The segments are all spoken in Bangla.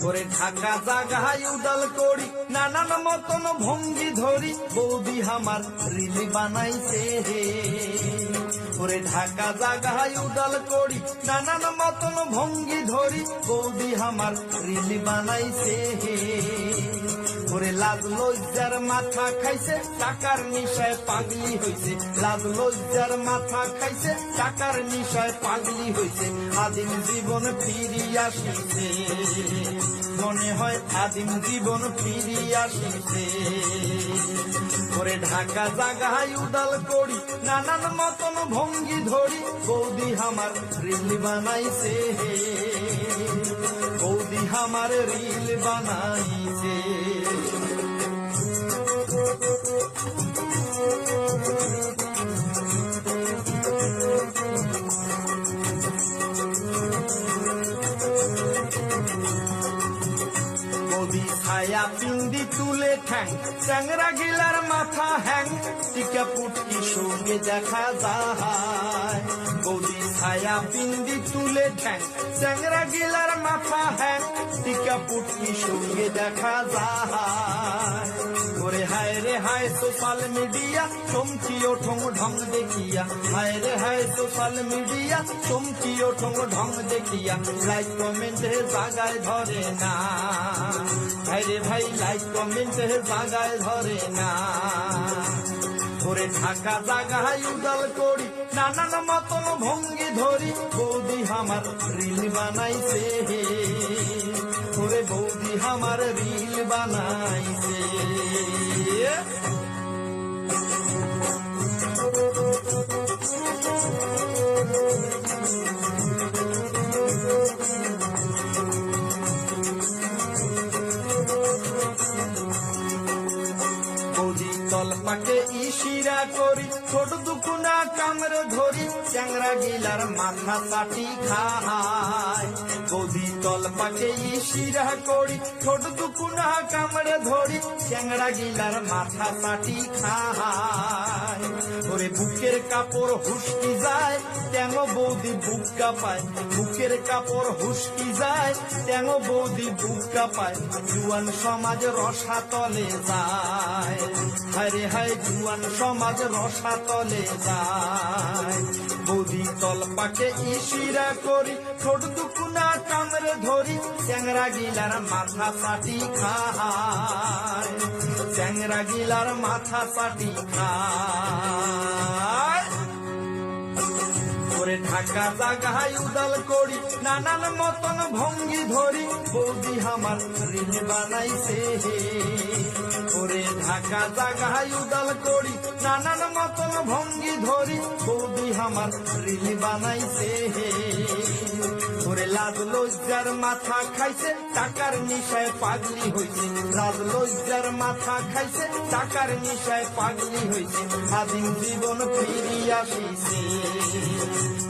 করে ঢাকা জাগায় উদাল করি, নানান মতন ভঙ্গি ধরি। বৌদি আমার রিলি বানাইছে হে। করে ঢাকা জাগায় উদাল করি, নানান মতন ভঙ্গি ধরি। বৌদি আমার রিলি বানাইছে হে। ওরে লাজ লজ্জার মাথা খাইছে, টাকার নিশায় পাগলি হইছে। লাজ লজ্জার মাথা খাইছে, টাকার নিশায় পাগলি হইছে। আদিম জীবন ফিরিয়া আসিছে। মনে হয় আদিম জীবন ফিরিয়া আসিছে। ওরে ঢাকা জাগাই উদাল করি নানান মতন ভঙ্গি ধরি। বৌদি আমার রিল বানাইছে বৌদি আমার রিল বানাইছে। নদী ছায়া পিন্দি তুলে ঠ্যাং। চ্যাংরা গিলার মাথা হ্যাং। টিকা পুটকি সঙ্গে দেখা যায়। গৌদি ছায়া পিন্দি তুলে ঠ্যাং। চ্যাংরা গিলার মাথা হ্যাং। টিকা পুটকি সঙ্গে দেখা যায়। ওরে হায় রে হায়, সোশ্যাল মিডিয়া চমকি ওঠং ঢং দেখিয়া। হায় রে হায়, সোশ্যাল মিডিয়া চমকি ওঠং ঢং দেখিয়া। লাইক কমেন্টে জাগায় ধরে না। রে ভাই লাইক কমেন্টের জাগায় ধরে না। ধরে ঢাকা জাগায় উদাল করি, নানান মতন ভঙ্গি ধরি, বৌদি আমার রিল বানাইছে ওরে বৌদি আমার রিল বানাইছে। তলপাকে ইশিরা করি ছোট দুকুনা কামড়ে ধরি চ্যাংরা গিলার মাথা চাটি খায়। বৌদি তলপাকে ইশিরা করি ছোট দুকুনা কামড়ে ধরি চ্যাংরা গিলার মাথা চাটি খায় ওরে বুকের কাপড় হুসকি যায় ট্যাঙ বৌদি বুক কাপায় বুকের কাপড় হুসকি যায় ট্যাঙ বৌদি বুক কাপায় জুয়ান সমাজ রসা তলে যায় হায় হায় জুয়ান সমাজ রসা তলে যায় বৌদি তল পাকে ইশিরা করি ছোট দুকুনা কামড়ে ধরি, চ্যাংরা গিলার মাথা পাটি খায় গিলার মাথা পাটি খায়। করে ঢাকা জাগায় উদাল করি, নানান মতন ভঙ্গি ধরি, বৌদি আমার রিল বানাইছে ওরে ঢাকা জাগায় উদাল করি, নানান মতন ভঙ্গি ধরি, বৌদি আমার রিল বানাইছে। হে লাজ লজ্জার মাথা খাইছে, টাকার নিশায় পাগলি হইছে। লাজ লজ্জার মাথা খাইছে, টাকার নিশায় পাগলি হইছে। আদিম জীবন ফিরি আসিছে।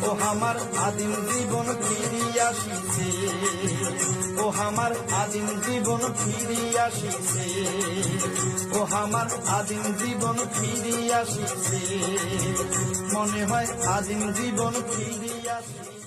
ও আমার আদিম জীবন ফিরি আসিছে। ও আমার আদিম জীবন ফিরি আসিছে। ও আমার আদিম জীবন ফিরি আসিছে। মনে হয় আদিম জীবন ফিরি আসিছে।